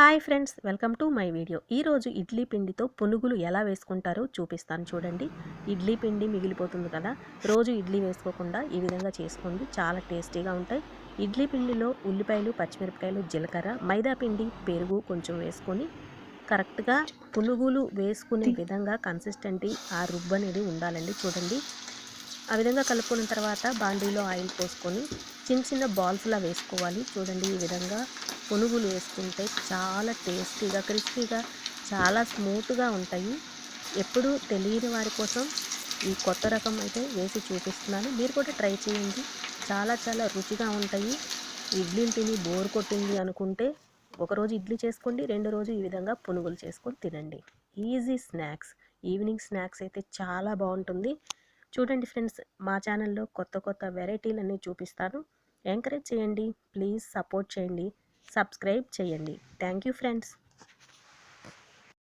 Hi friends welcome to my video. ఈరోజు ఇడ్లీ పిండితో పునుగులు ఎలా వేసుకుంటారో చూపిస్తాను చూడండి. ఇడ్లీ పిండి మిగిలిపోతుంది కదా రోజు ఇడ్లీ వేసుకోకుండా ఈ విధంగా చేసుకోండి. చాలా టేస్టీగా ఉంటాయి. ఇడ్లీ పిండిలో ఉల్లిపాయలు పచ్చిమిరపకాయలు జీలకర్ర మైదా పిండి పెరుగు కొంచెం వేసుకొని కరెక్ట్గా పునుగులు వేసుకునే విధంగా కన్సిస్టెంటీ ఆ రుబ్బు అనేది ఉండాలండి. చూడండి. ఆ విధంగా కలుపుకున్న తర్వాత బాండీలో ఆయిల్ పోసుకొని చిన్న చిన్న బాల్స్లా వేసుకోవాలి. చూడండి ఈ విధంగా పునుగులు వేసుకుంటే చాలా టేస్టీగా క్రిస్పీగా చాలా స్మూత్గా ఉంటాయి. ఎప్పుడూ తెలియని వారి కోసం ఈ కొత్త రకం అయితే వేసి చూపిస్తున్నాను. మీరు కూడా ట్రై చేయండి. చాలా చాలా రుచిగా ఉంటాయి. ఇడ్లీలు తిని బోర్ కొట్టింది అనుకుంటే ఒకరోజు ఇడ్లీ చేసుకోండి రెండు రోజు ఈ విధంగా పునుగులు చేసుకొని తినండి. ఈజీ స్నాక్స్ ఈవినింగ్ స్నాక్స్ అయితే చాలా బాగుంటుంది. చూడండి ఫ్రెండ్స్ మా ఛానల్లో కొత్త కొత్త వెరైటీలన్నీ చూపిస్తాను. ఎంకరేజ్ చేయండి ప్లీజ్ సపోర్ట్ చేయండి. సబ్స్క్రైబ్ చేయండి. Thank you friends.